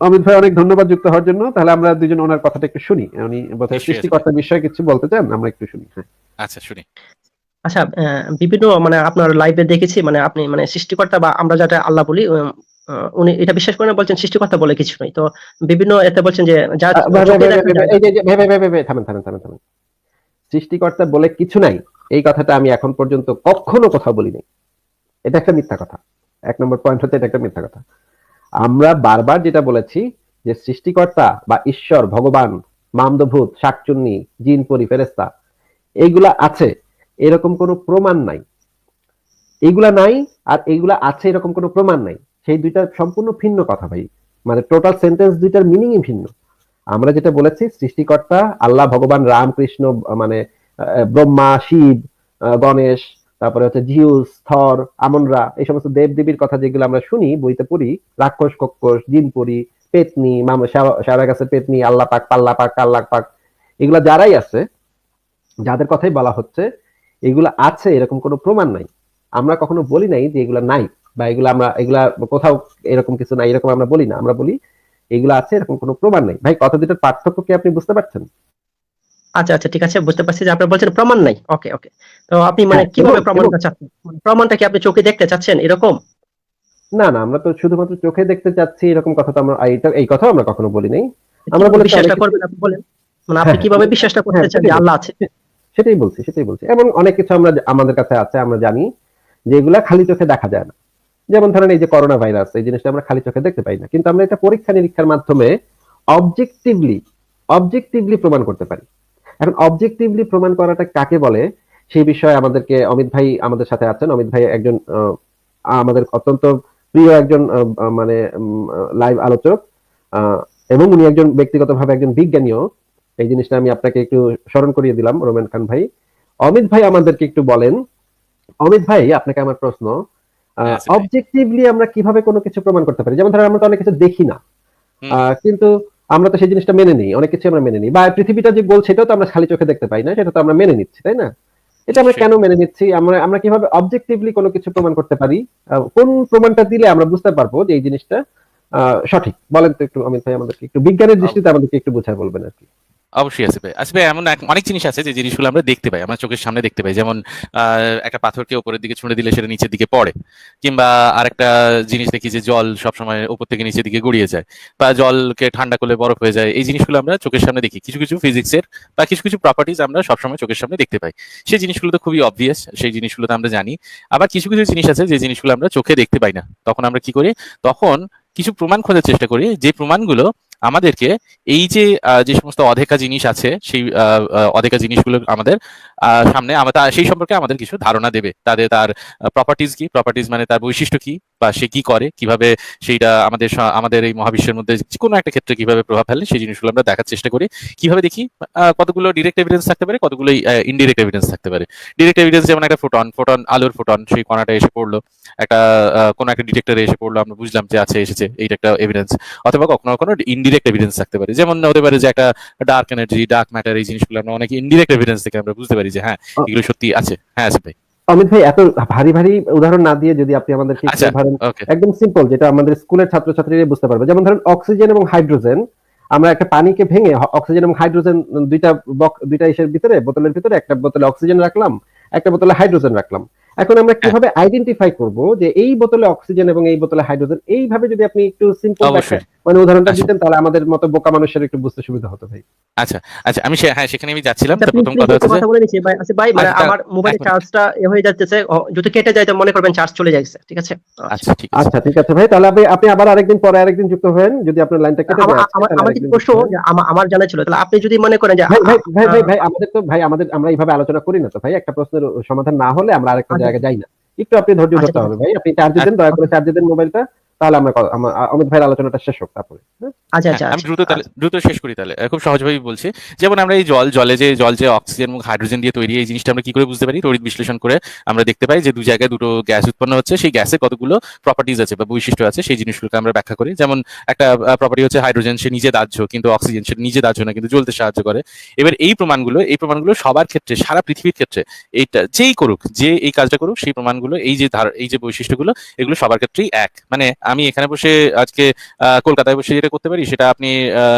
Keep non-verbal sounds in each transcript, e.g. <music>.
অমিত ভাই অনেক ধন্যবাদ যুক্ত হওয়ার জন্য। তাহলে আমরা দুজন ওনার কথাটা একটু শুনি। উনি বোধহয় নিশ্চয়ই, সৃষ্টিকর্তার বিষয়ে কিছু বলতে চান আমরা একটু শুনি। হ্যাঁ। আচ্ছা শুনি। আচ্ছা বিভিন্ন মানে আপনার লাইভে দেখেছি মানে আপনি মানে সৃষ্টিকর্তা বা আমরা যাটা আল্লাহ বলি উনি এটা বিশ্বাস করেন বলছেন সৃষ্টিকর্তা বলে কিছু নাই। তো বিভিন্ন এতে বলছেন যে যা থামেন থামেন থামেন থামেন। সৃষ্টিকর্তা বলে কিছু নাই এই কথাটা আমি এখন পর্যন্ত কখনো কথা বলি নাই এটা একটা মিথ্যা কথা। এক নম্বর পয়েন্ট হচ্ছে এটা একটা মিথ্যা কথা। আমরা বারবার যেটা বলেছি যে সৃষ্টিকর্তা বা ঈশ্বর, ভগবান, মামদভূত, শাকচুন্নি, জিন, পরি ফেরেস্তা এইগুলা আছে, এরকম কোনো প্রমাণ নাই। এইগুলা নাই আর এইগুলা আছে, এরকম কোনো প্রমাণ নাই। সেই দুইটা সম্পূর্ণ ভিন্ন কথা ভাই। মানে টোটাল সেন্টেন্স দুইটার মিনিংই ভিন্ন। আমরা যেটা বলেছি, সৃষ্টিকর্তা, আল্লাহ, ভগবান, রামকৃষ্ণ মানে ব্রহ্মা, শিব গণেশ তারপরে হচ্ছে জিউস, থর, আমনরা, এই সমস্ত দেব দেবীর কথা যেগুলো আমরা শুনি, বইতে পড়ি, রাক্ষস কক্ষস জিনপুরি, পেতনি, মাম সারা গাছের পেতনি আল্লাহ পাক পাল্লা পাক কাল্লা পাক এগুলা যারাই আছে, যাদের কথাই বলা হচ্ছে, এগুলা আছে, এরকম কোনো প্রমাণ নাই। আমরা কখনো বলি নাই যে এগুলা নাই, বা এগুলা আমরা এগুলা কোথাও এরকম কিছু নাই, এরকম আমরা বলি না। আমরা বলি, এগুলো আছে, এরকম কোনো প্রমাণ নাই। ভাই, কথা দুটোর পার্থক্য কি আপনি বুঝতে পারছেন? আচ্ছা আচ্ছা ঠিক আছে বুঝতে পারছি যে আপনি বলছেন প্রমাণ নাই। ওকে ওকে তো আপনি মানে হ্যাঁ, কীভাবে প্রমাণটা চাচ্ছেন? প্রমাণটা কি আপনি চোখে দেখতে চাচ্ছেন এরকম? না না আমরা তো শুধুমাত্র চোখে দেখতে চাচ্ছি এরকম কথা তো আমরা এই কথাও আমরা কখনো বলি নাই। আমরা বিশ্বাসটা করবেন আপনি বলেন। মানে আপনি হ্যাঁ, কীভাবে বিশ্বাসটা করতে হ্যাঁ, চান যে সেটাই। আল্লাহ আছে? সেটাই বলছি সেটাই বলছি। এবং অনেক কিছু আমরা আমাদের কাছে আছে আমরা জানি যে এগুলা খালি চোখে দেখা যায় না। যেমন ধরেন এই যে করোনা ভাইরাস এই জিনিসটা আমরা খালি চোখে দেখতে পাই না। কিন্তু আমরা এটা পরীক্ষা নিরীক্ষার মাধ্যমে অবজেক্টিভলি অবজেক্টিভলি প্রমাণ করতে পারি। এখন অবজেক্টিভলি প্রমাণ করাটা কাকে বলে সেই বিষয়ে আমাদেরকে অমিত ভাই আমাদের সাথে আছেন। অমিত ভাই একজন আমাদের অত্যন্ত প্রিয় একজন মানে লাইভ আলোচক এবং উনি একজন ব্যক্তিগতভাবে একজন বিজ্ঞানীও। এই জিনিসটা আমি আপনাকে একটু স্মরণ করিয়ে দিলাম রোমেন খান ভাই। অমিত ভাই আমাদেরকে একটু বলেন। অমিত ভাই আপনাকে আমার প্রশ্ন হ্যাঁ, অবজেক্টিভলি আমরা কীভাবে কোনো কিছু প্রমাণ করতে পারি? যেমন ধরেন আমরা তো অনেক কিছু দেখি না। আহ, কিন্তু আমরা তো সেই জিনিসটা মেনে নিই অনেক কিছু আমরা মেনে নিই। বা পৃথিবীটা যে গোল সেটাও তো আমরা খালি চোখে দেখতে পাই না সেটা তো আমরা মেনে নিচ্ছি তাই না? এটা আমরা কেন মেনে নিচ্ছি? আমরা আমরা কীভাবে অবজেক্টিভলি কোনো কিছু প্রমাণ করতে পারি? কোন প্রমাণটা দিলে আমরা বুঝতে পারব যে এই জিনিসটা আহ, সঠিক? বলেন তো একটু অমিত ভাই আমাদেরকে একটু। বিজ্ঞানের দৃষ্টিতে আমাদেরকে একটু বোঝায় বলবেন আর কি। অবশ্যই আছে ভাই। আসবে এমন এক- অনেক জিনিস আছে যে জিনিসগুলো আমরা দেখতে পাই, আমরা চোখের সামনে দেখতে পাই। যেমন একটা পাথরকে উপরের দিকে ছুঁড়ে দিলে সেটা নিচের দিকে পড়ে। কিংবা আরেকটা জিনিস দেখি যে জল সবসময় উপর থেকে নিচের দিকে গড়িয়ে যায় বা জলকে ঠান্ডা করলে বরফ হয়ে যায়। এই জিনিসগুলো আমরা চোখের সামনে দেখি। কিছু কিছু ফিজিক্সের বা কিছু কিছু প্রপার্টিজ আমরা সবসময় চোখের সামনে দেখতে পাই। সেই জিনিসগুলো তো খুবই অবভিয়াস সেই জিনিসগুলো তো আমরা জানি। আবার কিছু কিছু জিনিস আছে যে জিনিসগুলো আমরা চোখে দেখতে পাই না। তখন আমরা কি করি? তখন কিছু প্রমাণ খোঁজার চেষ্টা করি যে প্রমাণগুলো আমাদেরকে এই যে যে সমস্ত অধেকা জিনিস আছে, সেই অধেকা জিনিসগুলো আমাদের সামনে সেই সম্পর্কে আমাদের কিছু ধারণা দেবে। তাদের তার প্রপার্টিজ কি? প্রপার্টিজ মানে তার বৈশিষ্ট্য কি? বা সে কি করে? কীভাবে সেইটা আমাদের আমাদের এই মহাবিশ্বের মধ্যে কোনো একটা ক্ষেত্রে কীভাবে প্রভাব ফেলে, সেই জিনিসগুলো আমরা দেখার চেষ্টা করি। কীভাবে দেখি? কতগুলো ডিরেক্ট এভিডেন্স থাকতে পারে কতগুলো ইনডিরেক্ট এভিডেন্স থাকতে পারে। ডিরেক্ট এভিডেন্স যেমন একটা ফোটন ফোটন আলোর ফোটন সেই কণাটা এসে পড়ল। একটা কোনো একটা ডিটেক্টরে এসে পড়ল, আমরা বুঝলাম যে আছে, এসেছে, এইটা একটা এভিডেন্স অথবা কখনো কখনো ইনডিরেক্ট এভিডেন্স থাকতে পারে। যেমন হতে পারে যে একটা ডার্ক এনার্জি ডার্ক ম্যাটার এই জিনিসগুলো আমরা অনেক ইনডিরেক্ট এভিডেন্স থেকে আমরা বুঝতে পারি যে হ্যাঁ এগুলো সত্যি আছে। হ্যাঁ আছে ভাই। অমিত ভাই এত ভারী ভারী উদাহরণ না দিয়ে যদি আপনি আমাদেরকে আচ্ছা ধরেন একদম সিম্পল যেটা আমাদের স্কুলের ছাত্রছাত্রীরা বুঝতে পারবে। যেমন ধরেন অক্সিজেন এবং হাইড্রোজেন আমরা একটা পানিকে ভেঙে অক্সিজেন এবং হাইড্রোজেন দুইটা বক- দুইটা ইসের ভিতরে বোতলের ভিতরে একটা বোতলে অক্সিজেন রাখলাম একটা বোতলে হাইড্রোজেন রাখলাম। এখন আমরা হ্যাঁ। কীভাবে আইডেন্টিফাই করব যে এই বোতলে অক্সিজেন এবং এই বোতলে হাইড্রোজেন এইভাবে যদি আপনি একটু সিম্পল মানে উদাহরণটা আচ্ছা। দিতেন তাহলে আমাদের মতো বোকা মানুষের একটু বুঝতে সুবিধা হতো ভাই আচ্ছা আচ্ছা আমি হ্যাঁ সেখানে আমি যাচ্ছিলাম আচ্ছা, তো প্রথম কথা হচ্ছে যে কথা বলে নিচ্ছি ভাই আচ্ছা ভাই মানে আচ্ছা, আমার মোবাইলে এক মিনিট। চার্জটা এ হয়ে যাচ্ছে যদি কেটে যায় তো মনে করবেন চার্জ চলে যাচ্ছে ঠিক আছে আচ্ছা ঠিক আছে আচ্ছা ঠিক আছে ভাই তাহলে আপনি আপনি আবার আরেকদিন পরে আরেকদিন যুক্ত হবেন যদি আপনার লাইনটা কেটে আমার যায় আমার আমার প্রশ্ন আমার জানা ছিল তাহলে আপনি যদি মনে করেন যে ভাই ভাই ভাই ভাই ভাই আমাদের তো ভাই আমাদের আমরা এইভাবে আলোচনা করি না তো ভাই একটা প্রশ্নের সমাধান না হলে আমরা আরেকটা আচ্ছা। জায়গায় যাই না। একটু আপনি ধৈর্য আচ্ছা, ধরতে হবে ভাই। আপনি চার্জে দেন দয়া করে চার্জে দেন মোবাইলটা তাহলে আমরা অমিত ভাইয়ের আলোচনাটা শেষ হোক তারপরে হ্যাঁ? আচ্ছা আচ্ছা হ্যাঁ, আমি আচ্ছা, দ্রুত তাহলে দ্রুত শেষ করি তাহলে। খুব সহজভাবেই বলছি। যেমন আমরা এই জল জলে যে জল যে অক্সিজেন এবং হাইড্রোজেন দিয়ে তৈরি এই জিনিসটা আমরা কি করে বুঝতে পারি? তড়িৎ বিশ্লেষণ করে আমরা দেখতে পাই যে দু জায়গায় দুটো গ্যাস উৎপন্ন হচ্ছে। সেই গ্যাসে কতগুলো প্রপার্টিজ আছে বা বৈশিষ্ট্য আছে সেই জিনিসগুলোকে আমরা ব্যাখ্যা করি। যেমন একটা প্রপার্টি হচ্ছে হাইড্রোজেন সে নিজে দাহ্য কিন্তু অক্সিজেন সে নিজে দাহ্য না কিন্তু জ্বলতে সাহায্য করে। এবার এই প্রমাণগুলো এই প্রমাণগুলো সবার ক্ষেত্রে সারা পৃথিবীর ক্ষেত্রে এইটা যেই করুক যে এই কাজটা করুক সেই প্রমাণগুলো এই যে ধার এই যে বৈশিষ্ট্যগুলো এগুলো সবার ক্ষেত্রেই এক। মানে আমি এখানে বসে আজকে কলকাতায় বসে যেটা করতে পারি সেটা আপনি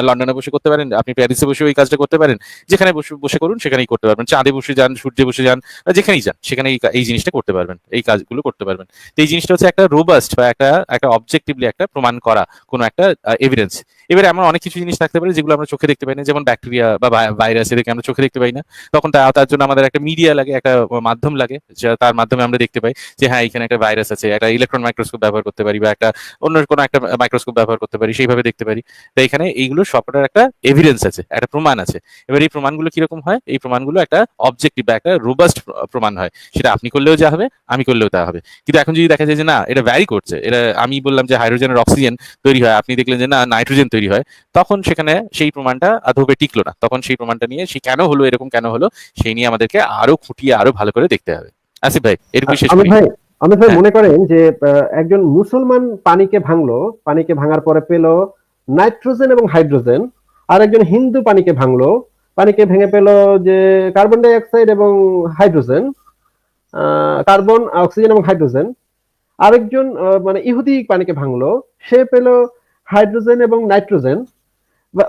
লন্ডনে বসে করতে পারেন, আপনি প্যারিসে বসে ওই কাজটা করতে পারেন। যেখানে বসে বসে করুন, সেখানেই করতে পারবেন। চাঁদে বসে যান, সূর্যে বসে যান যেখানেই যান সেখানে এই জিনিসটা করতে পারবেন, এই কাজগুলো করতে পারবেন। তো এই জিনিসটা হচ্ছে একটা রোবাস্ট বা একটা একটা অবজেক্টিভলি একটা প্রমাণ করা, কোনো একটা এভিডেন্স এবারে আমরা অনেক কিছু জিনিস থাকতে পারে যেগুলো আমরা চোখে দেখতে পাই না, যেমন ব্যাকটেরিয়া বা ভাইরাস এদেরকে আমরা চোখে দেখতে পাই না। তখন তার জন্য আমাদের একটা মিডিয়া লাগে, একটা মাধ্যম লাগে, যা তার মাধ্যমে আমরা দেখতে পাই যে হ্যাঁ এখানে একটা ভাইরাস আছে, একটা ইলেকট্রন মাইক্রোস্কোপ ব্যবহার করতে পারি বা একটা অন্য কোনো একটা মাইক্রোস্কোপ ব্যবহার করতে পারি, সেইভাবে দেখতে পারি। তো এখানে এইগুলো সবটার একটা এভিডেন্স আছে, একটা প্রমাণ আছে। এবার এই প্রমাণগুলো কীরকম হয়? এই প্রমাণগুলো একটা অবজেক্টিভ বা একটা রোবাস্ট প্রমাণ হয়। সেটা আপনি করলেও যা হবে, আমি করলেও তা হবে। কিন্তু এখন যদি দেখা যায় যে না, এটা ভ্যারি করছে, এটা আমি বললাম যে হাইড্রোজেনের অক্সিজেন তৈরি হয়, আপনি দেখলেন যে না নাইট্রোজেন তৈরি হয় তখন সেখানে সেই প্রমাণটা আদবে টিকলো না। তখন সেই প্রমাণটা নিয়ে সে কেন হলো এরকম কেন হলো সেই নিয়ে আমাদেরকে আরও খুঁটিয়ে আরও ভালো করে দেখতে হবে। আসিফ ভাই এর বিশেষ আমি ভাই আমি ভাই হ্যাঁ। মনে করেন যে একজন মুসলমান পানিকে ভাঙলো পানিকে ভাঙার পরে পেল নাইট্রোজেন এবং হাইড্রোজেন আর একজন হিন্দু পানিকে ভাঙলো পানিকে ভেঙে পেল যে কার্বন ডাই অক্সাইড এবং হাইড্রোজেন কার্বন অক্সিজেন এবং হাইড্রোজেন। আরেকজন মানে ইহুদি পানিকে ভাঙলো সে পেল হাইড্রোজেন এবং নাইট্রোজেন।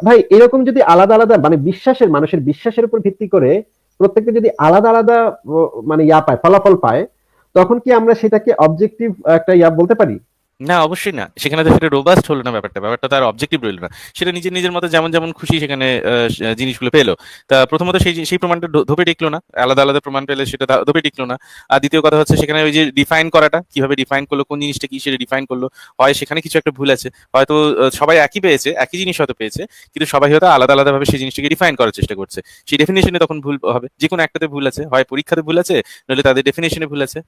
ভাই, এরকম যদি আলাদা আলাদা মানে বিশ্বাসের, মানুষের বিশ্বাসের উপর ভিত্তি করে প্রত্যেকটা যদি আলাদা আলাদা মানে ইয়া পায়, ফলাফল পায়, তখন কি আমরা সেটাকে অবজেক্টিভ একটা ইয়া বলতে পারি? না, অবশ্যই না। সেখানে তো সেটা রোবাস্ট হলো না ব্যাপারটা। ব্যাপারটা তার অবজেক্টিভ রইল না। সেটা নিজের নিজের মতো যেমন যেমন খুশি সেখানে জিনিসগুলো পেল। তা প্রথমত সেই সেই প্রমাণটা ধোপে টিকলো না। আলাদা আলাদা প্রমাণ পেলে সেটা ধোপে টিকলো না। আর দ্বিতীয় কথা হচ্ছে সেখানে ওই যে ডিফাইন করাটা, কীভাবে ডিফাইন করল, কোন জিনিসটা কি সেটা ডিফাইন করল, হয় সেখানে কিছু একটা ভুল আছে। হয়তো সবাই একই পেয়েছে, একই জিনিস হয়তো পেয়েছে, কিন্তু সবাই হয়তো আলাদা, আলাদাভাবে সেই জিনিসটাকে ডিফাইন করার চেষ্টা করছে। সেই ডেফিনেশনে তখন ভুল হবে। যে কোনো একটাতে ভুল আছে। হয় পরীক্ষাতে ভুল আছে, নইলে তাদের ডেফিনেশনে ভুল আছে।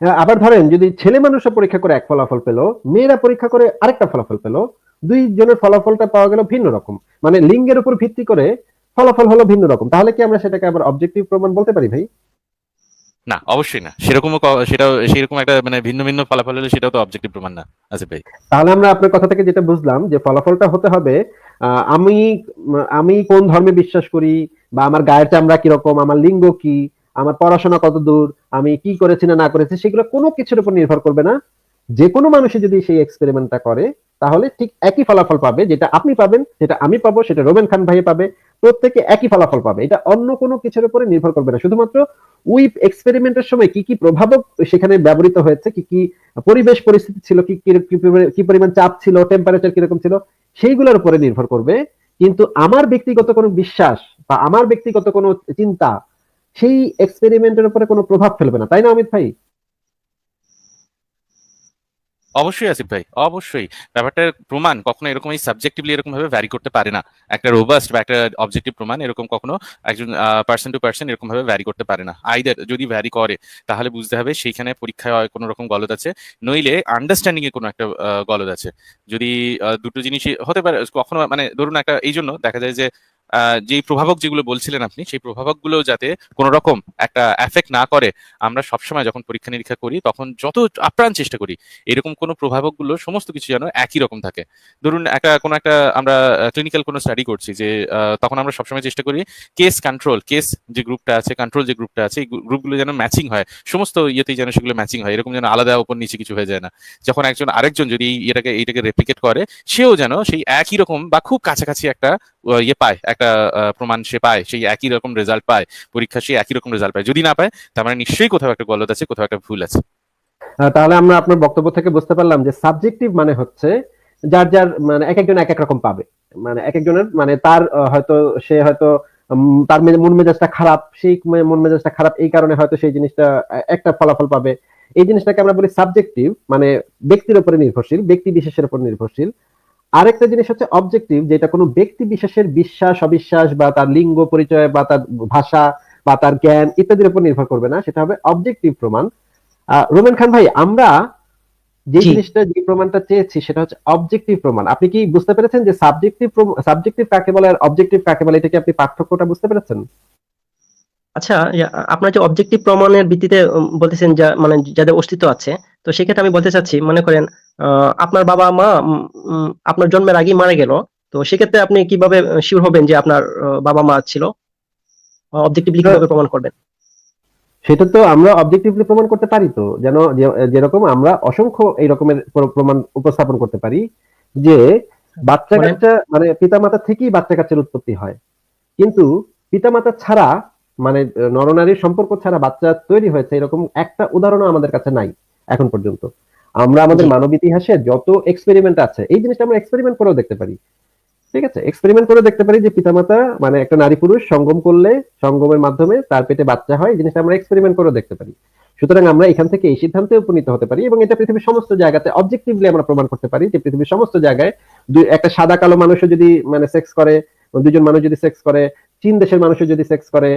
আবার ধরেন যদি ছেলে মানুষরা পরীক্ষা করে এক ফলাফল পেল মেয়েরা পরীক্ষা করে আরেকটা ফলাফল পেল দুই জনের ফলাফলটা পাওয়া গেল ভিন্ন রকম। মানে লিঙ্গের উপর ভিত্তি করে ফলাফল হলো ভিন্ন রকম। তাহলে কি আমরা সেটাকে আবার অবজেক্টিভ প্রমাণ বলতে পারি ভাই? না অবশ্যই না। সেরকমও ক- সেটাও সেরকম একটা মানে ভিন্ন ভিন্ন ফলাফল হলে সেটাও তো অবজেক্টিভ প্রমাণ না আছে ভাই। তাহলে আমরা আপনার কথা থেকে যেটা বুঝলাম যে ফলাফলটা হতে হবে আহ, আমি আমি কোন ধর্মে বিশ্বাস করি বা আমার গায়ের চামড়া কীরকম আমার লিঙ্গ কি আমার পড়াশোনা কত দূর, আমি কি করেছি না না করেছি, সেগুলো কোনো কিছুর উপর নির্ভর করবে না। যে কোনো মানুষই যদি সেই এক্সপেরিমেন্টটা করে, তাহলে ঠিক একই ফলাফল পাবে, যেটা আপনি পাবেন যেটা আমি পাবো, সেটা রোবেন খান ভাই পাবে, প্রত্যেকে একই ফলাফল পাবে। এটা অন্য কোনো কিছুর উপরে নির্ভর করবে না। শুধুমাত্র ওই এক্সপেরিমেন্টের সময় কি কি প্রভাবক সেখানে ব্যবহৃত হয়েছে, কি কি পরিবেশ পরিস্থিতি ছিল, কি কি পরিমাণ চাপ ছিল টেম্পারেচার কীরকম ছিল, সেইগুলোর উপরে নির্ভর করবে। কিন্তু আমার ব্যক্তিগত কোনো বিশ্বাস বা আমার ব্যক্তিগত কোনো চিন্তা সেই এক্সপেরিমেন্টের উপরে কোনো প্রভাব ফেলবে না, তাই না অমিত ভাই? অবশ্যই আসিফ ভাই, অবশ্যই। ব্যাপারটার প্রমাণ কখনো এরকম এই সাবজেক্টিভলি এরকম ভাবে ভ্যারি করতে পারে না। একটা রোবাস্ট বা একটা অবজেক্টিভ প্রমাণ এরকম কখনো একজন পার্সন টু পার্সন এরকম ভাবে ভ্যারি করতে পারে না। আইদার যদি ভ্যারি করে, তাহলে বুঝতে হবে সেইখানে পরীক্ষায় কোনো রকম গলদ আছে, নইলে আন্ডারস্ট্যান্ডিং এ কোনো একটা গলদ আছে। যদি দুটো জিনিসই হতে পারে, কখনো মানে ধরুন একটা এই জন্য দেখা যায় যে যেই প্রভাবক যেগুলো বলছিলেন আপনি, সেই প্রভাবকগুলো যাতে কোনো রকম একটা এফেক্ট না করে, আমরা সবসময় যখন পরীক্ষা নিরীক্ষা করি, তখন যত আপ্রাণ চেষ্টা করি, এরকম কোনো প্রভাবকগুলো সমস্ত কিছু যেন একই রকম থাকে। ধরুন একটা, কোনো একটা আমরা ক্লিনিক্যাল কোনো স্টাডি করছি যে তখন আমরা সবসময় চেষ্টা করি কেস কন্ট্রোল কেস যে গ্রুপটা আছে কন্ট্রোল যে গ্রুপটা আছে, এই গ্রুপগুলো যেন ম্যাচিং হয়, সমস্ত ইয়েতেই যেন সেগুলো ম্যাচিং হয়, এরকম যেন আলাদা ওপর নিচে কিছু হয়ে যায় না। যখন একজন, আরেকজন যদি এটাকে, এইটাকে রেপ্লিকেট করে, সেও যেন সেই একই রকম বা খুব কাছাকাছি একটা ইয়ে পায় একটা প্রমাণ সে পায়, সেই একই রকম রেজাল্ট পায়, পরীক্ষা সে একই রকম রেজাল্ট পায়। যদি না পায়, তার মানে নিশ্চয়ই কোথাও একটা গলদ আছে, কোথাও একটা ভুল আছে। তাহলে আমরা আপনার বক্তব্য থেকে বুঝতে পারলাম যে সাবজেক্টিভ মানে হচ্ছে যার যার মানে এক একজন এক এক রকম পাবে। মানে এক একজনের মানে তার হয়তো সে হয়তো তার মন মেজাজটা খারাপ, সেই মন মেজাজটা খারাপ, এই কারণে হয়তো সেই জিনিসটা একটা ফলাফল পাবে। এই জিনিসটাকে আমরা বলি সাবজেক্টিভ মানে ব্যক্তির উপরে নির্ভরশীল, ব্যক্তি বিশেষের উপর নির্ভরশীল। আরেকটা জিনিস হচ্ছে অবজেক্টিভ যেটা কোনো ব্যক্তি বিশেষের বিশ্বাস অবিশ্বাস বা তার লিঙ্গ পরিচয় বা তার ভাষা বা তার জ্ঞান ইত্যাদির উপর নির্ভর করবে না সেটা হবে অবজেক্টিভ প্রমাণ। আহ, রোমেন খান ভাই আমরা যে জিনিসটা যে প্রমাণটা চেয়েছি সেটা হচ্ছে অবজেক্টিভ প্রমাণ। আপনি কি বুঝতে পেরেছেন যে সাবজেক্টিভ সাবজেক্টিভ কাকে বলে আর অবজেক্টিভ কাকে বলে এটা কি আপনি পার্থক্যটা বুঝতে পেরেছেন? আচ্ছা আপনার যে অবজেক্টিভ প্রমাণের ভিত্তিতে বলতেছেন যা মানে যাদের অস্তিত্ব আছে তো সেক্ষেত্রে আমি বলতে চাচ্ছি মনে করেন আপনার বাবা মা আপনার জন্মের আগেই মারা গেল তো সেক্ষেত্রে আপনি কীভাবে শিওর হবেন যে আপনার বাবা মা ছিল? অবজেক্টিভলি কীভাবে প্রমাণ করবেন? সেটা তো আমরা অবজেক্টিভলি প্রমাণ করতে পারি তো যেন যেরকম আমরা অসংখ্য এই রকমের প্র- প্রমাণ উপস্থাপন করতে পারি যে বাচ্চা কাচ্চা মানে পিতামাতা থেকেই বাচ্চা কাচ্চার উৎপত্তি হয়। কিন্তু পিতামাতা ছাড়া মানে নরনারীর সম্পর্ক ছাড়া বাচ্চা তৈরি হয়েছে এরকম একটা উদাহরণও আমাদের কাছে নাই এখন পর্যন্ত। আমরা আমাদের মানব ইতিহাসে যত এক্সপেরিমেন্ট আছে এই জিনিসটা আমরা এক্সপেরিমেন্ট করেও দেখতে পারি। ঠিক আছে? এক্সপেরিমেন্ট করে দেখতে পারি যে পিতামাতা মানে একটা নারী পুরুষ সঙ্গম করলে সঙ্গমের মাধ্যমে তার পেটে বাচ্চা হয় এই জিনিসটা আমরা এক্সপেরিমেন্ট করে দেখতে পারি। সুতরাং আমরা এখান থেকে এই সিদ্ধান্তে উপনীত হতে পারি এবং এটা পৃথিবীর সমস্ত জায়গাতে অবজেক্টিভলি আমরা প্রমাণ করতে পারি যে পৃথিবীর সমস্ত জায়গায় একটা সাদা কালো মানুষও যদি মানে সেক্স করে দুজন মানুষ যদি সেক্স করে চীন দেশের মানুষও যদি সেক্স করে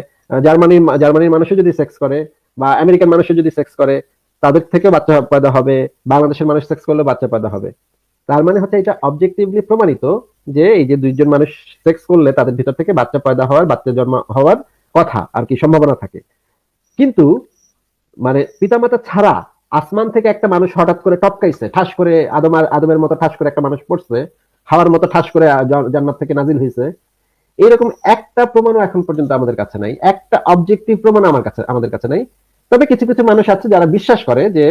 জার্মানির জার্মানির মানুষও যদি সেক্স করে, বা আমেরিকান মানুষও যদি সেক্স করে, তাদের থেকে বাচ্চা পয়দা হবে, বাংলাদেশের মানুষ সেক্স করলে বাচ্চা পয়দা হবে। তার মানে হচ্ছে এটা অবজেক্টিভলি প্রমাণিত যে এই যে দুইজন মানুষ সেক্স করলে তাদের ভিতর থেকে বাচ্চা পয়দা হওয়ার, বাচ্চা জন্ম হওয়ার কথা আর কি, সম্ভাবনা থাকে। কিন্তু মানে পিতামাতা ছাড়া আসমান থেকে একটা মানুষ হঠাৎ করে টপকাইছে, ঠাস করে আদম আদমের মতো ঠাস করে একটা মানুষ পড়ছে, হাওয়ার মতো ঠাস করে জান্নাত থেকে নাজিল হয়েছে এরকম একটা প্রমাণও এখন পর্যন্ত আমাদের কাছে নাই একটা অবজেক্টিভ প্রমাণ আমার কাছে আমাদের কাছে নাই। তবে কিছু কিছু মানুষ আছে যারা বিশ্বাস করে যে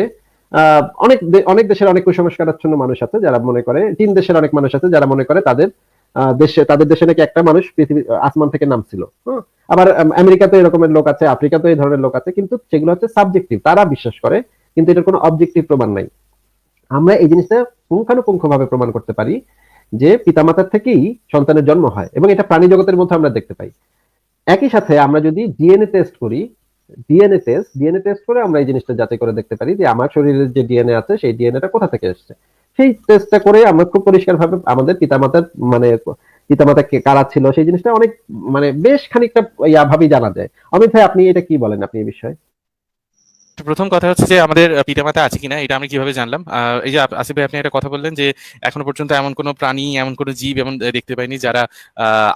অনেক অনেক দেশের অনেক কুসংস্কারাচ্ছন্ন মানুষ আছে যারা মনে করে তিন দেশের অনেক মানুষ আছে যারা মনে করে তাদের দেশে তাদের দেশে নাকি একটা মানুষ পৃথিবী আসমান থেকে নামছিল? আবার আম, আমেরিকাতে এরকমের লোক আছে আফ্রিকাতে এই ধরনের লোক আছে কিন্তু সেগুলো হচ্ছে সাবজেক্টিভ তারা বিশ্বাস করে কিন্তু এটার কোনো অবজেক্টিভ প্রমাণ নাই। আমরা এই জিনিসটা পুঙ্খানুপুঙ্খ ভাবে প্রমাণ করতে পারি যে পিতামাতার থেকেই সন্তানের জন্ম হয় এবং এটা প্রাণী জগতের মধ্যে আমরা দেখতে পাই। একই সাথে আমরা যদি ডিএনএ টেস্ট করি, ডিএনএ টেস্ট ডিএনএ টেস্ট করে আমরা এই জিনিসটা যাচাই করে দেখতে পারি যে আমার শরীরের যে ডিএনএ আছে সেই ডিএনএটা কোথা থেকে এসেছে। সেই টেস্টটা করে আমরা খুব পরিষ্কার ভাবে আমাদের পিতামাতার মানে পিতামাতা কে কারা ছিল সেই জিনিসটা অনেক মানে বেশ খানিকটা ইয়া ভাবেই জানা যায়। অমিত ভাই, আপনি এটা কি বলেন আপনি এই বিষয়ে? প্রথম কথা হচ্ছে যে আমাদের পিতামাতা আছে কিনা, এটা আমি কীভাবে জানলাম। এই যে আসিফ ভাই, আপনি একটা কথা বললেন যে এখনও পর্যন্ত এমন কোনো প্রাণী, এমন কোনো জীব এমন দেখতে পাইনি যারা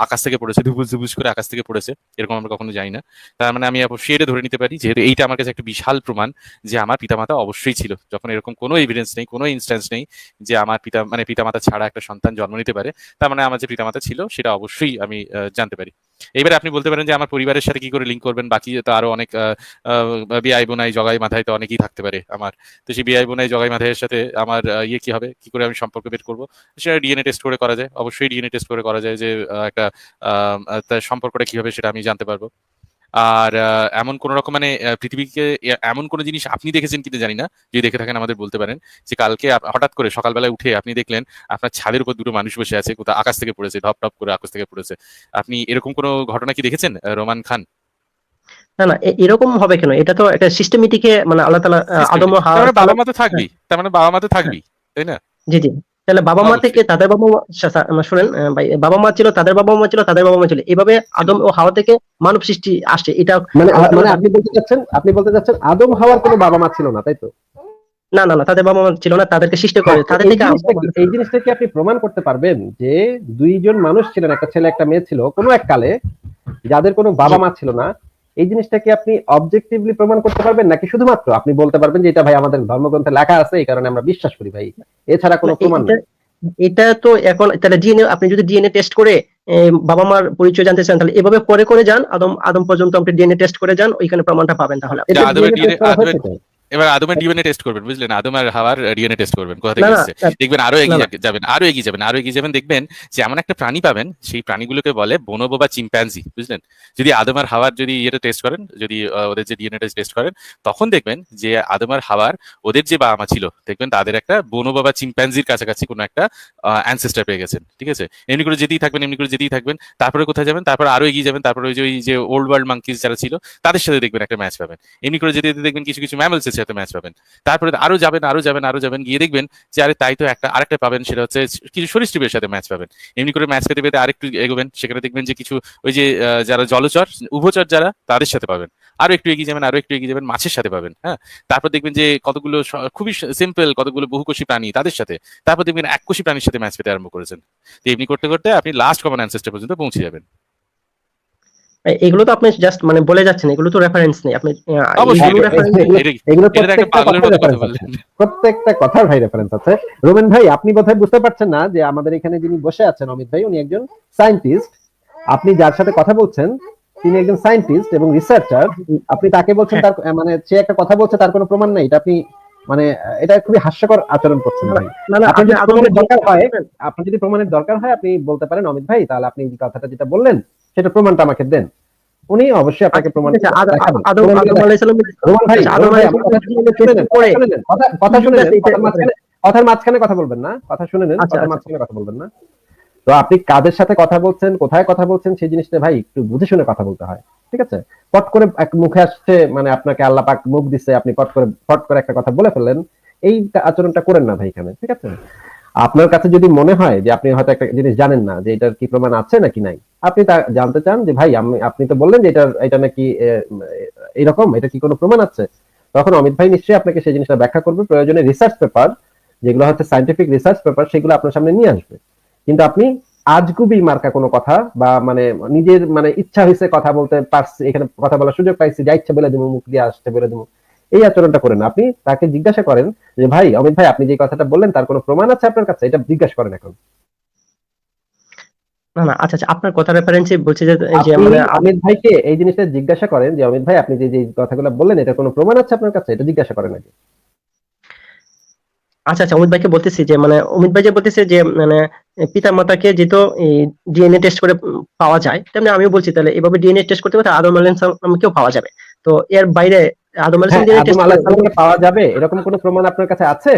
আকাশ থেকে পড়েছে, ধুবুস ধুবুস করে আকাশ থেকে পড়েছে। এরকম আমরা কখনো যাই না। তার মানে আমি এটা ধরে নিতে পারি, যেহেতু এইটা আমার কাছে একটা বিশাল প্রমাণ যে আমার পিতামাতা অবশ্যই ছিল। যখন এরকম কোনো এভিডেন্স নেই, কোনো ইনস্ট্যান্স নেই যে আমার পিতা মানে পিতামাতা ছাড়া একটা সন্তান জন্ম নিতে পারে, তার মানে আমার যে পিতামাতা ছিল, সেটা অবশ্যই আমি জানতে পারি। এবারে আপনি বলতে পারেন যে আমার পরিবারের সাথে কি করে লিঙ্ক করবেন? বাকি তো আরও অনেক বিআই বোনাই জগাই মাথায় তো অনেকেই থাকতে পারে আমার। তো সেই বিআই বোনাই জগাই মাথায়ের সাথে আমার ইয়ে কি হবে? কি করে আমি সম্পর্ক বের করব? সেটা ডিএনএ টেস্ট করে করা যায়। অবশ্যই ডিএনএ টেস্ট করে করা যায় যে একটা সম্পর্কটা কি হবে সেটা আমি জানতে পারব। আর এমন কোন রকম মানে পৃথিবীকে এমন কোন জিনিস আপনি দেখেছেন কিনা জানি না যদি দেখে থাকেন আমাদের বলতে পারেন। যে কালকে হঠাৎ করে সকালবেলায় উঠে আপনি দেখলেন আপনার ছাদের উপর দুটো মানুষ বসে আছে কোথাও আকাশ থেকে পড়েছে ধপ টপ করে আকাশ থেকে পড়েছে। আপনি এরকম কোনো ঘটনা কি দেখেছেন রোমান খান? না না এরকম হবে কেন? এটা তো একটা সিস্টেমেটিকে মানে আল্লাহ তালা আদম মানে বাবা মা তো থাকবেই। তার মানে বাবা মা তো থাকবেই তাই না? জি জি। তাহলে বাবা মা থেকে তাদের বাবা মা শুনেন ভাই বাবা মা ছিল তাদের বাবা মা ছিল তাদের বাবা মা ছিল। এভাবে আদম ও হাওয়া থেকে মানব সৃষ্টি আসছে। এটা মানে মানে আপনি বলতে চাচ্ছেন আপনি বলতে চাচ্ছেন আদম হওয়ার কোনো বাবা মা ছিল না তাই তো? না না না তাদের বাবা মা ছিল না তাদেরকে সৃষ্টি করে তাদের এই থেকে এই জিনিসটা কি আপনি প্রমাণ করতে পারবেন যে দুইজন মানুষ ছিলেন একটা ছেলে একটা মেয়ে ছিল কোনো এক কালে যাদের কোনো বাবা মা ছিল না এই জিনিসটাকে আপনি অবজেক্টিভলি প্রমাণ করতে পারবেন? নাকি শুধুমাত্র? আপনি বলতে পারবেন যে এটা ভাই আমাদের ধর্মগ্রন্থে লেখা আছে এই কারণে আমরা বিশ্বাস করি ভাই। এছাড়া কোনো প্রমাণ নেই এটা- তো এখন তাহলে ডিএনএ আপনি যদি ডিএনএ টেস্ট করে বাবা মার পরিচয় জানতে চান তাহলে এভাবে পরে করে যান আদম আদম পর্যন্ত আপনি ডিএনএ টেস্ট করে যান ওইখানে প্রমাণটা পাবেন তাহলে। এবার আদমের ডিএনএ টেস্ট করবেন বুঝলেন? আদম আর হাওয়ার ডিএনএ টেস্ট করবেন কোথা থেকে এসেছে? দেখবেন আরও এগিয়ে যাবেন আরও এগিয়ে যাবেন আরও এগিয়ে যাবেন দেখবেন যে এমন একটা প্রাণী পাবেন সেই প্রাণীগুলোকে বলে বনবো বা চিম্প্যাঞ্জি বুঝলেন? যদি আদম আর হাওয়ার যদি ইয়েটা টেস্ট করেন যদি ওদের যে ডিএনএ টেস্ট করেন তখন দেখবেন যে আদম আর হাওয়ার ওদের যে বাবা মা ছিল দেখবেন তাদের একটা বনবো বা চিম্প্যাঞ্জির কাছাকাছি কোনো একটা অ্যানসেস্টার পেয়ে গেছেন ঠিক আছে? এমনি করে যেতেই থাকবেন এমনি করে যেতেই থাকবেন তারপরে কোথায় যাবেন? তারপর আরও এগিয়ে যাবেন তারপরে ওই যে ওল্ড ওয়ার্ল্ড মাঙ্কিজ যারা ছিল তাদের সাথে দেখবেন একটা ম্যাচ পাবেন। এমনি করে যেতে যেতে দেখবেন কিছু কিছু ম্যামেলসে সাথে ম্যাচ পাবেন। তারপরে আরও যাবেন আরও যাবেন আরও যাবেন, গিয়ে দেখবেন যে আরে তাই তো একটা, আরেকটা পাবেন, সেটা হচ্ছে কিছু সরীসৃপের সাথে ম্যাচ পাবেন। এমনি করে ম্যাচ পেতে পেতে আরেকটু এগোবেন, সেখানে দেখবেন যে কিছু ওই যে যারা জলচর, উভচর যারা, তাদের সাথে পাবেন। আরও একটু এগিয়ে যাবেন, আরও একটু এগিয়ে যাবেন, মাছের সাথে পাবেন হ্যাঁ? তারপর দেখবেন যে কতগুলো খুবই সিম্পল কতগুলো বহুকোষী প্রাণী তাদের সাথে। তারপর দেখবেন এককোষী প্রাণীর সাথে ম্যাচ পেতে আরম্ভ করেছেন। তো এমনি করতে করতে আপনি লাস্ট কমন অ্যান্সেস্টার পর্যন্ত পৌঁছে যাবেন। এগুলো তো আপনি জাস্ট মানে বলে যাচ্ছেন এগুলো তো রেফারেন্স নেই। আপনি এগুলো প্রত্যেকটা কথার ভাই রেফারেন্স আছে। রোমেন ভাই আপনি বোধহয় বুঝতে পারছেন না যে আমাদের এখানে যিনি বসে আছেন অমিত ভাই উনি একজন সায়েন্টিস্ট আপনি যার সাথে কথা বলছেন তিনি একজন সায়েন্টিস্ট এবং রিসার্চার আপনি তাকে বলছেন তার মানে সে একটা কথা বলছে তার কোনো প্রমাণ নেই। এটা আপনি মানে এটা খুবই হাস্যকর আচরণ করছেন ভাই। না না আপনার আপনি যদি প্রমাণের দরকার হয় আপনার যদি প্রমাণের দরকার হয় আপনি বলতে পারেন অমিত ভাই তাহলে আপনি কথাটা যেটা বললেন সেটা প্রমাণটা আমাকে দেন। উনি অবশ্যই আপনাকে প্রমাণ আচ্ছা, প্রমাণ কথা শুনে কথার মাঝখানে কথা বলবেন না কথা শুনে নেন আচ্ছা, কথার আচ্ছা। মাঝখানে কথা বলবেন না। তো আপনি কাদের সাথে কথা বলছেন কোথায় কথা বলছেন সেই জিনিসটা ভাই একটু বুঝে শুনে কথা বলতে হয় ঠিক আছে? পট করে এক মুখে আসছে মানে আপনাকে আল্লাহ পাক মুখ দিচ্ছে আপনি পট করে পট করে একটা কথা বলে ফেললেন এই আচরণটা করেন না ভাই এখানে ঠিক আছে? আপনার কাছে যদি মনে হয় যে আপনি হয়তো একটা জিনিস জানেন না যে এটার কি প্রমাণ আছে নাকি নাই আপনি তা জানতে চান যে ভাই আমি আপনি তো বললেন যে এটার এটা নাকি আহ, এইরকম এটা কি কোনো প্রমাণ আছে? তখন অমিত ভাই নিশ্চয়ই আপনাকে সেই জিনিসটা ব্যাখ্যা করবে প্রয়োজনে রিসার্চ পেপার যেগুলো হচ্ছে সাইন্টিফিক রিসার্চ পেপার সেগুলো আপনার সামনে নিয়ে আসবে। কিন্তু আপনি আজগুবি মার্কা কোনো কথা বা মানে নিজের মানে ইচ্ছা হয়েছে কথা বলতে পারছি এখানে কথা বলার সুযোগ পাইছি যা ইচ্ছা বলে দেবো মুখ দিয়ে আসতে বলে দেবো। এই আচরণটা করেন। আপনি তাকে জিজ্ঞাসা করেন যে ভাই অমিত ভাই আপনি যে কথাটা বললেন তার কোনো প্রমাণ আছে আপনার কাছে? এটা জিজ্ঞাসা করেন এখন। না না আচ্ছা আচ্ছা আপনার কথা রেফারেন্সে বলছে যে মানে অমিত ভাইকে এই জিনিসটা জিজ্ঞাসা করেন যে অমিত ভাই আপনি যে যে কথাগুলো বললেন এটা কোনো প্রমাণ আছে আপনার কাছে? এটা জিজ্ঞাসা করেন আগে। আচ্ছা আচ্ছা অমিত ভাইকে বলতেছি যে মানে অমিত ভাই যে বলতেছে যে মানে পিতা মাতাকে যেহেতু ডিএনএ টেস্ট করে পাওয়া যায় তেমনি আমিও বলছি তাহলে এভাবে ডিএনএ টেস্ট করতে করতে আদম আলাইহিস সালামকেও পাওয়া যাবে। তো এর বাইরে আদম আলাইহিস হ্যাঁ, আদম আলাইহিস সালামকে পাওয়া যাবে এরকম কোনো প্রমাণ আপনার কাছে আছে?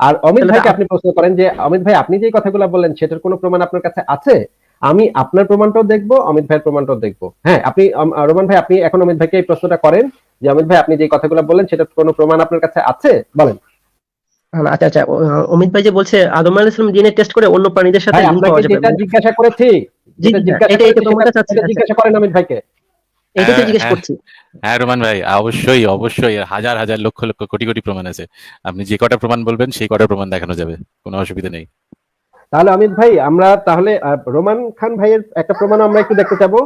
আর অমিত ভাইকে আপনি প্রশ্ন করেন যে অমিত ভাই আপনি যে কথাগুলো বললেন সেটার কোনো প্রমাণ আপনার কাছে আছে? আমি আপনার প্রমাণটাও দেখব অমিত ভাইয়ের প্রমাণটাও দেখব। হ্যাঁ আপনি রোমান ভাই আপনি এখন অমিত ভাইকে এই প্রশ্নটা করেন যে অমিত ভাই আপনি যে কথাগুলো বললেন সেটার কোনো প্রমাণ আপনার কাছে আছে? বলেন। আচ্ছা আচ্ছা অমিত ভাই যে বলছে আদম আলাইহিস সালাম ডিএনএ টেস্ট করে অন্য প্রাণীদের সাথে যেটা জিজ্ঞাসা করেছি? আচ্ছা। জিজ্ঞাসা করেন অমিত ভাইকে। এটা তো হ্যাঁ, জিজ্ঞেস হ্যাঁ। করছি। হ্যাঁ রোমান ভাই অবশ্যই অবশ্যই হাজার হাজার লক্ষ লক্ষ কোটি কোটি প্রমাণ আছে। আপনি যে কটা প্রমাণ বলবেন সেই কটা প্রমাণ দেখানো যাবে। কোনো অসুবিধা নেই। তাহলে অমিত ভাই আমরা তাহলে রোমান খান ভাইয়ের একটা প্রমাণ আমরা একটু দেখতে চাবো।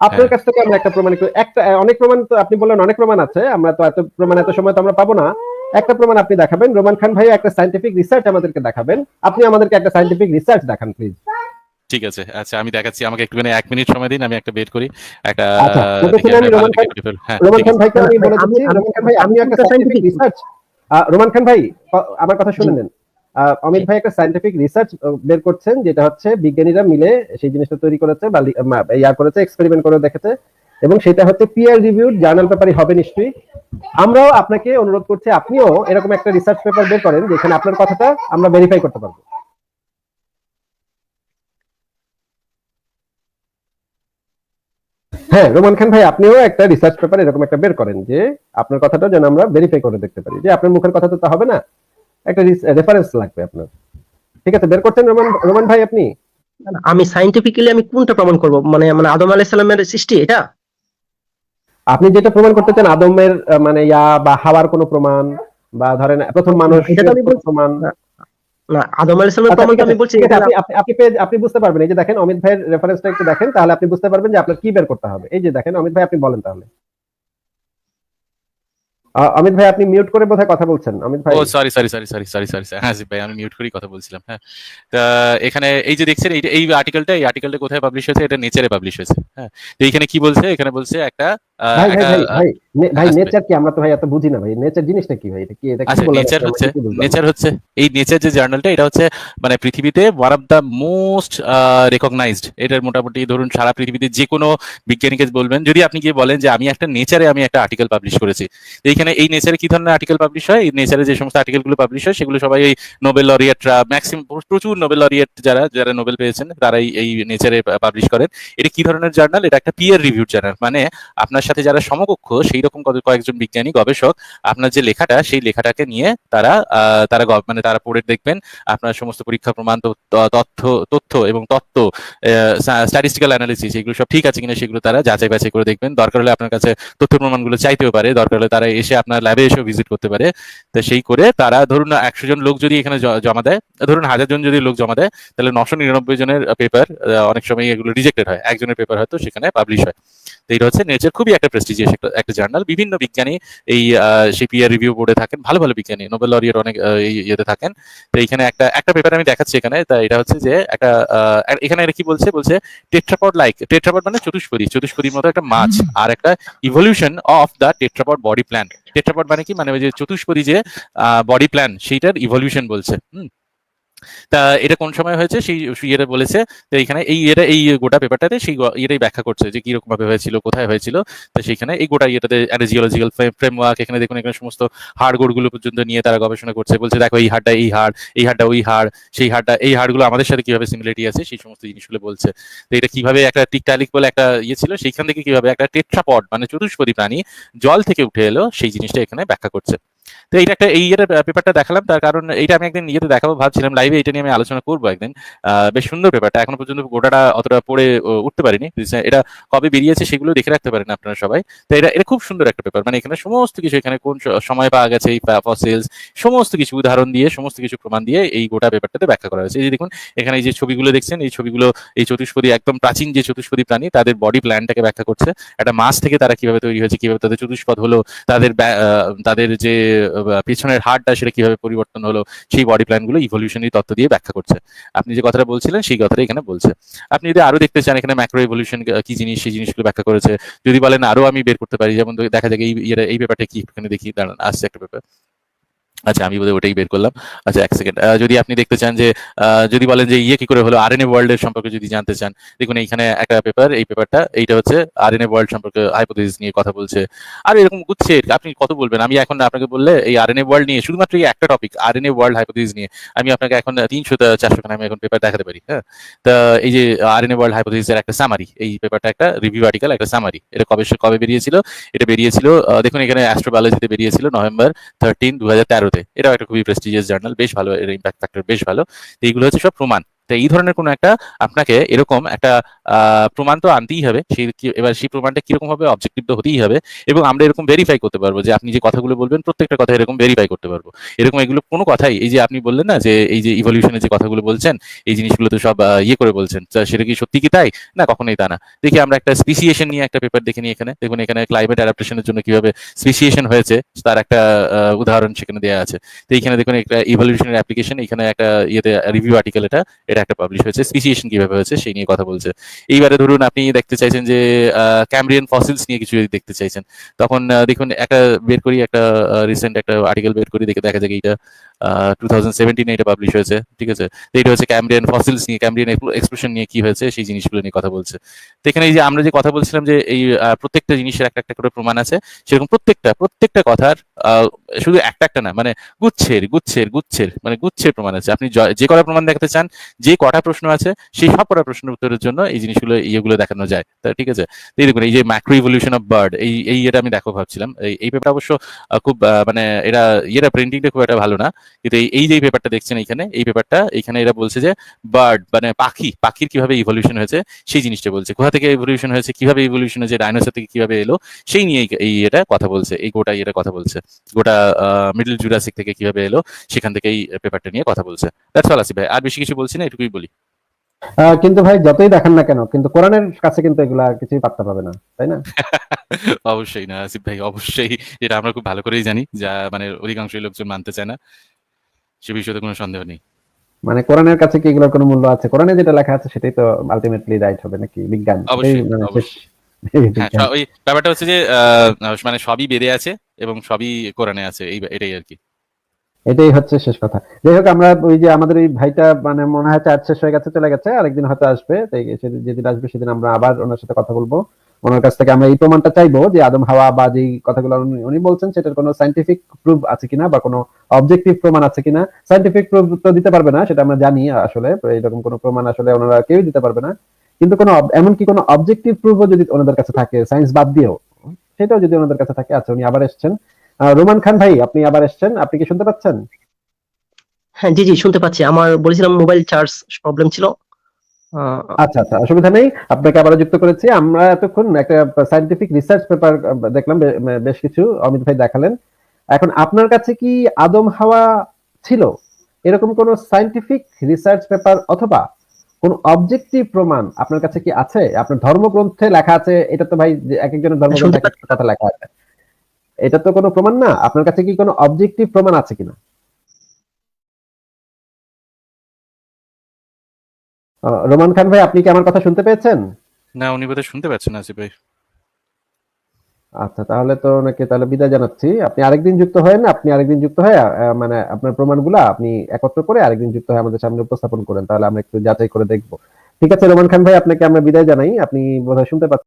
আপনার হ্যাঁ। কাছ থেকে আমরা একটা প্রমাণ একটা অনেক প্রমাণ তো আপনি বললেন অনেক প্রমাণ আছে। আমরা তো এত প্রমাণ এত সময় তো আমরা পাবো না। একটা প্রমাণ আপনি দেখাবেন। রোমান খান ভাই একটা সাইন্টিফিক রিসার্চ আমাদেরকে দেখাবেন। আপনি আমাদেরকে একটা সাইন্টিফিক রিসার্চ দেখান প্লিজ ঠিক আছে আচ্ছা আমি দেখাচ্ছি আমাকে একটুখানি এক মিনিট সময় দিন আমি একটা বের করি একটা আচ্ছা, রোমান খান-। হ্যাঁ রোমান খান ভাই আপনি আমি একটা একটা scientific scientific research Roman Khan ভাই ক- আমার কথা শুনে নেন। অমিত ভাই একটা সাইন্টিফিক রিসার্চ বের করছেন যেটা হচ্ছে বিজ্ঞানীরা মিলে সেই জিনিসটা তৈরি করেছে বা ইয়া করেছে এক্সপেরিমেন্ট করে দেখেছে এবং সেটা হচ্ছে পিয়ার রিভিউড জার্নাল পেপারই হবে নিশ্চয়ই। আমরাও আপনাকে অনুরোধ করছি আপনিও এরকম একটা রিসার্চ পেপার বের করেন যেখানে আপনার কথাটা আমরা ভেরিফাই করতে পারব। হ্যাঁ রোমান খান ভাই আপনিও একটা রিসার্চ পেপার এরকম একটা বের করেন যে আপনার কথাটা যেন আমরা ভেরিফাই করে দেখতে পারি। যে আপনার মুখের কথা তো তা হবে না একটা রেফারেন্স লাগবে আপনার। ঠিক আছে বের করছেন রোমান রোমান ভাই আপনি? আমি সাইন্টিফিক্যালি আমি কোনটা প্রমাণ করব? মানে মানে আদম আলাইহিস সালামের সৃষ্টি এটা? আপনি যেটা প্রমাণ করতে চান আদমের মানে ইয়া বা হাওয়ার কোনো প্রমাণ বা ধরেন প্রথম মানুষ এটা আমি। প্রমাণ। না আদম আচ্ছা, আমি বলছি আপনি আপনি- আপনি পেয়ে- আপনি বুঝতে পারবেন এই যে দেখেন অমিত ভাইয়ের রেফারেন্সটা একটু দেখেন তাহলে আপনি বুঝতে পারবেন যে আপনার কি বের করতে হবে। এই যে দেখেন অমিত ভাই আপনি বলেন তাহলে। অমিত ভাই আপনি মিউট করে বোধহয় কথা বলছেন অমিত ভাই। ও sorry sorry sorry sorry sorry sorry হ্যাঁ জি ভাই আমি মিউট করেই কথা বলছিলাম হ্যাঁ। তা এখানে এই যে দেখছেন এই এই আর্টিকেলটা এই আর্টিকেলটা কোথায় পাবলিশ হয়েছে এটা নেচারে পাবলিশ হয়েছে হ্যাঁ। তো এইখানে কি বলছে? এখানে বলছে একটা ভাই ভাই ভাই ভাই নে- ভাই আসবে। নেচার কি? আমরা তো ভাই এত বুঝি না ভাই। নেচার জিনিসটা কি ভাই? এটা কি এটা কি নেচার হচ্ছে আমরা কি বুঝলাম? নেচার হচ্ছে এই নেচার যে জার্নালটা এটা হচ্ছে মানে পৃথিবীতে one of the most recognised এটার মোটামুটি ধরুন সারা পৃথিবীতে যে কোনো বিজ্ঞানীকে বলবেন যদি আপনি গিয়ে বলেন যে আমি একটা নেচারে আমি একটা আর্টিকেল পাবলিশ করেছি। এইখানে এই নেচারে কি ধরনের আর্টিকেল পাবলিশ হয়? এই নেচারে যে সমস্ত আর্টিকেলগুলো পাবলিশ হয় সেগুলো সবাই এই নোবেল লরিয়েটরা ম্যাক্সিমাম প্রচুর নোবেল লরিয়েট যারা যারা নোবেল পেয়েছেন তারাই এই নেচারে পাবলিশ করেন। এটা কি ধরনের জার্নাল এটা একটা পিয়ার রিভিউ জার্নাল মানে আপনার সাথে যারা সমকক্ষ সেই রকম কয়েকজন বিজ্ঞানী, গবেষক, আপনার যে লেখাটা, সেই লেখাটাকে নিয়ে তারা তারা মানে তারা পড়ে দেখবেন, আপনার সমস্ত পরীক্ষা প্রমাণ, তথ্য তথ্য এবং তত্ত্ব স্ট্যাটিস্টিক্যাল অ্যানালিসিস এগুলো সব ঠিক আছে কিনা সেগুলো তারা যাচাই বাছাই করে দেখবেন। দরকার হলে আপনার কাছে তথ্য প্রমাণগুলো চাইতেও পারে, দরকার হলে তারা এসে আপনার ল্যাবে এসেও ভিজিট করতে পারে। তো সেই করে তারা ধরুন একশো জন লোক যদি এখানে জমা দেয়, ধরুন হাজার জন যদি লোক জমা দেয়, তাহলে নশো নিরানব্বই জনের পেপার অনেক সময় এগুলো রিজেক্টেড হয়। একজনের পেপার হয়তো সেখানে পাবলিশ হয়। তো এটা হচ্ছে নেচার খুবই একটা প্রেস্টিজিয়াস একটা একটা জার্নাল বিভিন্ন বিজ্ঞানী এই সেই পিয়ার রিভিউ বোর্ডে থাকেন ভালো ভালো বিজ্ঞানী নোবেল লরিয়ার অনেক ইয়েতে থাকেন। তো এখানে একটা একটা পেপার আমি দেখাচ্ছি এখানে তা এটা হচ্ছে যে একটা আহ, এখানে এটা কি বলছে? বলছে টেট্রাপড লাইক টেট্রাপড মানে চতুষ্পদী চতুষ্পদীর মতো একটা মাছ আর একটা evolution of the tetrapod body plan tetrapod মানে কি? মানে ওই যে চতুষ্পদী যে বডি প্ল্যান সেইটার ইভলিউশন বলছে। হুম। তা এটা কোন সময় হয়েছে? সেই ইয়েটা বলেছে তো এইখানে এই ইয়েটা, এই গোটা পেপারটাতে সেই ইয়েটাই ব্যাখ্যা করছে যে কীরকম ভাবে হয়েছিল, কোথায় হয়েছিল। তো সেইখানে এই গোটা ইয়েটাতে একটা জিওলজিক্যাল ফ্রেমওয়ার্ক এখানে দেখুন, এখানে সমস্ত হাড় গোড়গুলো পর্যন্ত নিয়ে তারা গবেষণা করছে। বলছে, দেখো, এই হাড়টা এই হাড়, এই হাড়টা ওই হাড়, সেই হাড়টা, এই হাড়গুলো আমাদের সাথে কীভাবে সিমিলারিটি আছে? সেই সমস্ত জিনিসগুলো বলছে। তো এটা কীভাবে একটা টিকটালিক বলে একটা ইয়ে ছিল, সেইখান থেকে কীভাবে একটা টেট্রাপড মানে চতুষ্পদী প্রাণী জল থেকে উঠে এলো, সেই জিনিসটা এখানে ব্যাখ্যা করছে। তো এইটা একটা, এই ইয়ের পেপারটা দেখালাম। তার কারণ এইটা আমি একদিন ইয়েতে দেখাবো ভাবছিলাম লাইভে এটা নিয়ে আমি আলোচনা করব একদিন। বেশ সুন্দর পেপারটা এখনও পর্যন্ত গোটাটা অতটা পড়ে উঠতে পারিনি। এটা কবে বেরিয়েছে সেগুলো দেখে রাখতে পারেন আপনারা সবাই। তো এটা এটা খুব সুন্দর একটা পেপার মানে এখানে সমস্ত কিছু, এখানে কোন সময় পাওয়া গেছে, এই ফসিলস সমস্ত কিছু উদাহরণ দিয়ে, সমস্ত কিছু প্রমাণ দিয়ে এই গোটা পেপারটাতে ব্যাখ্যা করা হয়েছে। এই যে দেখুন, এখানে এই যে ছবিগুলো দেখছেন, এই ছবিগুলো, এই চতুষ্পদী, একদম প্রাচীন যে চতুষ্পদী প্রাণী, তাদের বডি প্ল্যানটাকে ব্যাখ্যা করছে। একটা মাছ থেকে তারা কীভাবে তৈরি হয়েছে, কীভাবে তাদের চতুষ্পদ হলো, তাদের তাদের যে পিছনের হাড়টা সেটা কীভাবে পরিবর্তন হলো, সেই বডি প্ল্যানগুলো ইভলিউশনারি তত্ত্ব দিয়ে ব্যাখ্যা করছে। আপনি যে কথাটা বলছিলেন, সেই কথাটা এখানে বলছে। আপনি যদি আরও দেখতে চান এখানে ম্যাক্রো ইভলিউশন কি জিনিস সেই জিনিসগুলো ব্যাখ্যা করেছে, যদি বলেন আরও আমি বের করতে পারি, যেমন দেখা যাক এই এই ব্যাপারটা কি এখানে দেখি, দাঁড়ান, আসছে একটা ব্যাপার আচ্ছা আমি বোধহয় ওটাই বের করলাম। আচ্ছা এক সেকেন্ড যদি আপনি দেখতে চান যে যদি বলেন যে ইয়ে কি করে হলো? আরএনএ ওয়ার্ল্ড এর সম্পর্কে যদি জানতে চান, দেখুন এইখানে একটা পেপার এই পেপারটা এইটা হচ্ছে আরএনএ ওয়ার্ল্ড সম্পর্কে হাইপোথিস নিয়ে কথা বলছে। আর এরকম গুচ্ছে আপনি কত বলবেন? আমি এখন আপনাকে বললে এই আরএনএ ওয়ার্ল্ড নিয়ে শুধুমাত্র এই একটা টপিক আরএনএ ওয়ার্ল্ড হাইপোথিস নিয়ে, আমি আপনাকে এখন তিনশো চারশো খানে আমি এখন পেপার দেখাতে পারি হ্যাঁ? তা এই যে আরএনএ ওয়ার্ল্ড হাইপোথিস এর একটা সামারি এই পেপারটা একটা রিভিউ আর্টিকেল একটা সামারি এটা কবে কবে বেরিয়েছিল? এটা বেরিয়েছিল দেখুন এখানে অ্যাস্ট্রোবায়োলজিতে বেরিয়েছিল নভেম্বর থার্টিন দু হাজার তেরো তেরোতে এটাও একটা খুবই প্রেস্টিজিয়াস জার্নাল বেশ ভালো এর ইম্প্যাক্ট ফ্যাক্টর বেশ ভালো। এইগুলো হচ্ছে সব প্রমাণ। তো এই ধরনের কোনো একটা আপনাকে এরকম একটা প্রমাণ তো আনতেই হবে। সেই এবার সেই প্রমাণটা কীরকম হবে অবজেক্টিভ তো হতেই হবে। এবং আমরা এরকম ভেরিফাই করতে পারব যে আপনি যে কথাগুলো বলবেন, প্রত্যেকটা কথা এরকম ভেরিফাই করতে পারব। এরকম এগুলো কোনো কথাই, এই যে আপনি বললেন না যে এই যে ইভলিউশনের যে কথাগুলো বলছেন, এই জিনিসগুলো তো সব ইয়ে করে বলছেন। সেটা কি সত্যি কি তাই? না, কখনোই তা না। দেখি আমরা একটা স্পিসিয়েশন নিয়ে একটা পেপার দেখে নিই এখানে। দেখুন এখানে ক্লাইমেট অ্যাডাপ্টেশনের জন্য কীভাবে স্পিসিয়েশন হয়েছে, তার একটা উদাহরণ সেখানে দেওয়া আছে। তো এইখানে দেখুন একটা ইভলিউশনের অ্যাপ্লিকেশন এখানে একটা ইয়েতে রিভিউ আর্টিকেল এটা এটা একটা পাবলিশ হয়েছে স্পিসিয়েশন কীভাবে হয়েছে সেই নিয়ে কথা বলছে। এইবারে ধরুন আপনি দেখতে চাইছেন যে ক্যামব্রিয়ান ফসিলস নিয়ে কিছু দেখতে চাইছেন, তখন দেখুন একটা বের করি, একটা রিসেন্ট একটা আর্টিকেল বের করি, দেখে দেখা যায় এটা টু থাউজেন্ড সেভেন্টিনে এটা পাবলিশ হয়েছে, ঠিক আছে? তো হচ্ছে ক্যামব্রিয়ান ফসিলস নিয়ে ক্যামব্রিয়ান নিয়ে কি হয়েছে, সেই জিনিসগুলো নিয়ে কথা বলছে। তো এখানে এই যে আমরা যে কথা বলছিলাম যে এই প্রত্যেকটা জিনিসের একটা একটা করে প্রমাণ আছে, সেরকম প্রত্যেকটা প্রত্যেকটা কথার শুধু একটা একটা না মানে গুচ্ছের গুচ্ছের গুচ্ছের মানে গুচ্ছের প্রমাণ আছে। আপনি যে কটা প্রমাণ দেখাতে চান যে কটা প্রশ্ন আছে, সেই সব কটা প্রশ্নের উত্তরের জন্য এই জিনিসগুলো, ইয়েগুলো দেখানো যায়। তা ঠিক আছে? এই দেখুন, এই যে ম্যাক্রো ইভলিউশন অফ বার্ড এই এই এটা আমি দেখো ভাবছিলাম। এই এই পেপার অবশ্য খুব মানে এরা ইয়েটা প্রিন্টিংটা খুব একটা ভালো না। কিন্তু এই যে পেপারটা দেখছেন এইখানে, এই পেপারটা এখানে এরা বলছে যে বার্ড মানে পাখি, পাখির কীভাবে ইভলিউশন হয়েছে, সেই জিনিসটা বলছে। কোথা থেকে ইভলিউশন হয়েছে, কীভাবে ইভলিউশন হয়েছে ডাইনোসর থেকে কীভাবে এলো, সেই নিয়ে এই- এই এটা কথা বলছে, এই গোটা ইয়েটা কথা বলছে। গোটা মিডল জুরাসিক থেকে কীভাবে এলো, সেখান থেকে এই পেপারটা নিয়ে কথা বলছে। দ্যাটস অল আসি ভাই। আর বেশি কিছু বলছি না এটুকুই বলি। কিন্তু ভাই যতই দেখান না কেন কিন্তু কোরআনের কাছে কিন্তু এগুলা কিছুই পাত্তা পাবে না তাই না? <laughs> অবশ্যই না আসিফ ভাই অবশ্যই। এটা আমরা খুব ভালো করেই জানি যা মানে অধিকাংশই লোকজন মানতে চায় না সে বিষয়ে কোনো সন্দেহ নেই। মানে কোরআনের কাছে কি এগুলোর কোনো মূল্য আছে? কোরআনে যেটা লেখা আছে সেটাই তো আলটিমেটলি রাইট হবে নাকি বিজ্ঞান? অবশ্যই, মানে অবশ্যই। <laughs> হ্যাঁ ওই ব্যাপারটা হচ্ছে যে আহ, মানে সবই বেড়ে আছে এবং সবই কোরআনে আছে এই এটাই আর কি। এটাই হচ্ছে শেষ কথা। যাই হোক, আমরা ওই যে আমাদের এই ভাইটা মানে মনে হয় চার্জ শেষ হয়ে গেছে, চলে গেছে, আরেকদিন হয়তো আসবে। তাই যেদিন আসবে সেদিন আমরা আবার ওনার সাথে কথা বলব। ওনার কাছ থেকে আমরা এই প্রমাণটা চাইব যে আদম হাওয়া বা যেই কথাগুলো উনি- বলছেন, সেটার কোনো সাইন্টিফিক প্রুফ আছে কিনা বা কোনো অবজেক্টিভ প্রমাণ আছে কিনা। সাইন্টিফিক প্রুফ তো দিতে পারবে না, সেটা আমরা জানি আসলে এরকম কোনো প্রমাণ আসলে ওনারা কেউই দিতে পারবে না। কিন্তু কোনো এমনকি কোনো অবজেক্টিভ প্রুফও যদি ওনাদের কাছে থাকে সায়েন্স বাদ দিয়েও, সেটাও যদি ওনাদের কাছে থাকে আচ্ছা উনি আবার এসছেন। রোমান খান ভাই আপনি আবার এসছেন? আপনি কি শুনতে পাচ্ছেন? হ্যাঁ জি জি শুনতে পাচ্ছি। আমার বলেছিলাম মোবাইল চার্জ প্রবলেম ছিল। আচ্ছা আচ্ছা অসুবিধা নেই। আপনাকে আবার যুক্ত করেছি। আমরা এতক্ষণ একটা সায়েন্টিফিক রিসার্চ পেপার দেখলাম বেশ কিছু অমিত ভাই দেখালেন। এখন আপনার কাছে কি আদম হাওয়া ছিল? এরকম কোন সায়েন্টিফিক রিসার্চ পেপার অথবা কোন অবজেক্টিভ প্রমাণ আপনার কাছে কি আছে? আপনার ধর্মগ্রন্থে লেখা আছে এটা তো ভাই যে এক একজনের ধর্মগ্রন্থে কথা লেখা আছে। এটা তো কোনো প্রমাণ না। আপনার কাছে কি কোনো অবজেক্টিভ প্রমাণ আছে কিনা? রোমান খান ভাই আপনি কি আমার কথা শুনতে পেয়েছেন? না উনি বোধহয় শুনতে পাচ্ছেন আসিফ ভাই আচ্ছা তাহলে তো ওনাকে তাহলে বিদায় জানাচ্ছি। আপনি আরেকদিন যুক্ত হয়েন আপনি আরেকদিন যুক্ত হয়ে মানে আপনার প্রমাণগুলো আপনি একত্র করে আরেকদিন যুক্ত হয়ে আমাদের সামনে উপস্থাপন করেন তাহলে আমরা একটু যাচাই করে দেখব। ঠিক আছে রোমান খান ভাই আপনাকে আমরা বিদায় জানাই। আপনি বোধহয় শুনতে পাচ্ছেন।